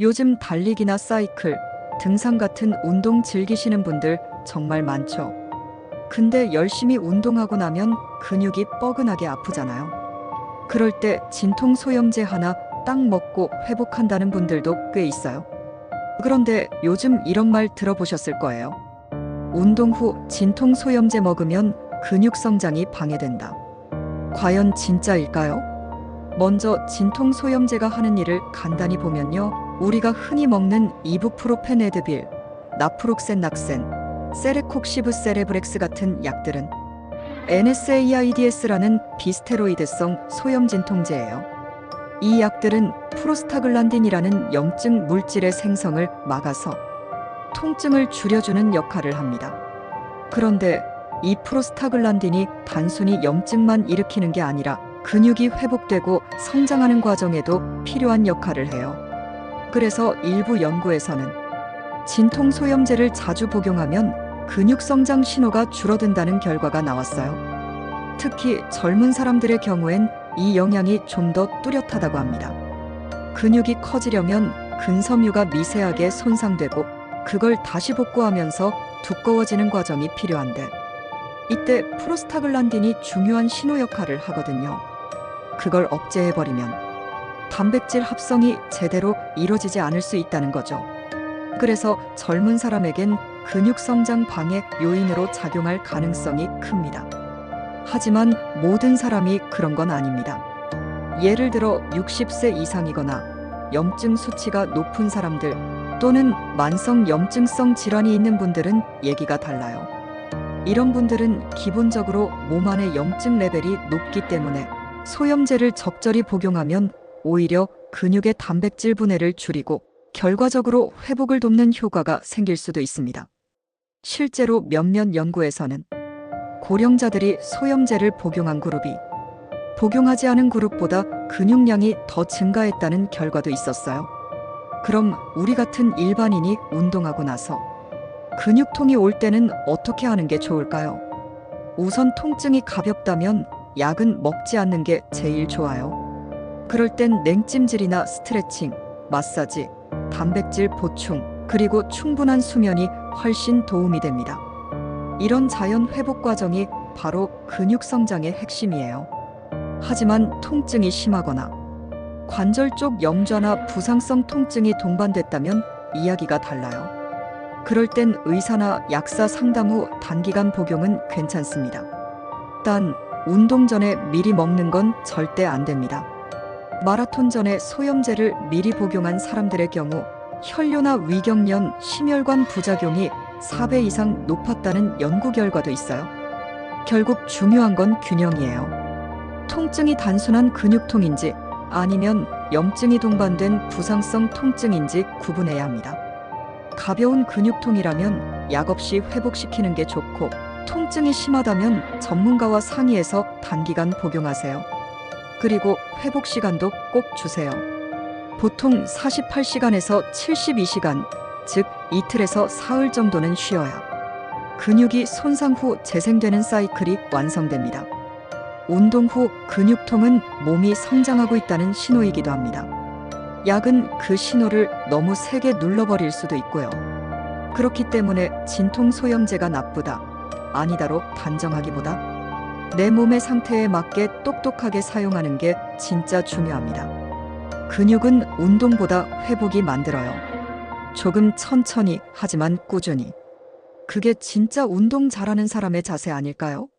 요즘 달리기나 사이클, 등산 같은 운동 즐기시는 분들 정말 많죠. 근데 열심히 운동하고 나면 근육이 뻐근하게 아프잖아요. 그럴 때 진통 소염제 하나 딱 먹고 회복한다는 분들도 꽤 있어요. 그런데 요즘 이런 말 들어보셨을 거예요. 운동 후 진통 소염제 먹으면 근육 성장이 방해된다. 과연 진짜일까요? 먼저 진통 소염제가 하는 일을 간단히 보면요. 우리가 흔히 먹는 이부프로펜 에드빌, 나프록센 낙센, 세레콕시브 세레브렉스 같은 약들은 NSAIDS라는 비스테로이드성 소염 진통제예요. 이 약들은 프로스타글란딘이라는 염증 물질의 생성을 막아서 통증을 줄여주는 역할을 합니다. 그런데 이 프로스타글란딘이 단순히 염증만 일으키는 게 아니라 근육이 회복되고 성장하는 과정에도 필요한 역할을 해요. 그래서 일부 연구에서는 진통 소염제를 자주 복용하면 근육 성장 신호가 줄어든다는 결과가 나왔어요. 특히 젊은 사람들의 경우엔 이 영향이 좀 더 뚜렷하다고 합니다. 근육이 커지려면 근섬유가 미세하게 손상되고 그걸 다시 복구하면서 두꺼워지는 과정이 필요한데 이때 프로스타글란딘이 중요한 신호 역할을 하거든요. 그걸 억제해버리면 단백질 합성이 제대로 이루어지지 않을 수 있다는 거죠. 그래서 젊은 사람에겐 근육 성장 방해 요인으로 작용할 가능성이 큽니다. 하지만 모든 사람이 그런 건 아닙니다. 예를 들어 60세 이상이거나 염증 수치가 높은 사람들 또는 만성 염증성 질환이 있는 분들은 얘기가 달라요. 이런 분들은 기본적으로 몸 안의 염증 레벨이 높기 때문에 소염제를 적절히 복용하면 오히려 근육의 단백질 분해를 줄이고 결과적으로 회복을 돕는 효과가 생길 수도 있습니다. 실제로 몇몇 연구에서는 고령자들이 소염제를 복용한 그룹이 복용하지 않은 그룹보다 근육량이 더 증가했다는 결과도 있었어요. 그럼 우리 같은 일반인이 운동하고 나서 근육통이 올 때는 어떻게 하는 게 좋을까요? 우선 통증이 가볍다면 약은 먹지 않는 게 제일 좋아요. 그럴 땐 냉찜질이나 스트레칭, 마사지, 단백질 보충, 그리고 충분한 수면이 훨씬 도움이 됩니다. 이런 자연 회복 과정이 바로 근육 성장의 핵심이에요. 하지만 통증이 심하거나 관절 쪽 염좌나 부상성 통증이 동반됐다면 이야기가 달라요. 그럴 땐 의사나 약사 상담 후 단기간 복용은 괜찮습니다. 단, 운동 전에 미리 먹는 건 절대 안 됩니다. 마라톤 전에 소염제를 미리 복용한 사람들의 경우 혈뇨나 위경련, 심혈관 부작용이 4배 이상 높았다는 연구 결과도 있어요. 결국 중요한 건 균형이에요. 통증이 단순한 근육통인지 아니면 염증이 동반된 부상성 통증인지 구분해야 합니다. 가벼운 근육통이라면 약 없이 회복시키는 게 좋고 통증이 심하다면 전문가와 상의해서 단기간 복용하세요. 그리고 회복 시간도 꼭 주세요. 보통 48시간에서 72시간, 즉 이틀에서 사흘 정도는 쉬어야 근육이 손상 후 재생되는 사이클이 완성됩니다. 운동 후 근육통은 몸이 성장하고 있다는 신호이기도 합니다. 약은 그 신호를 너무 세게 눌러버릴 수도 있고요. 그렇기 때문에 진통 소염제가 나쁘다, 아니다로 단정하기보다 내 몸의 상태에 맞게 똑똑하게 사용하는 게 진짜 중요합니다. 근육은 운동보다 회복이 만들어요. 조금 천천히 하지만 꾸준히. 그게 진짜 운동 잘하는 사람의 자세 아닐까요?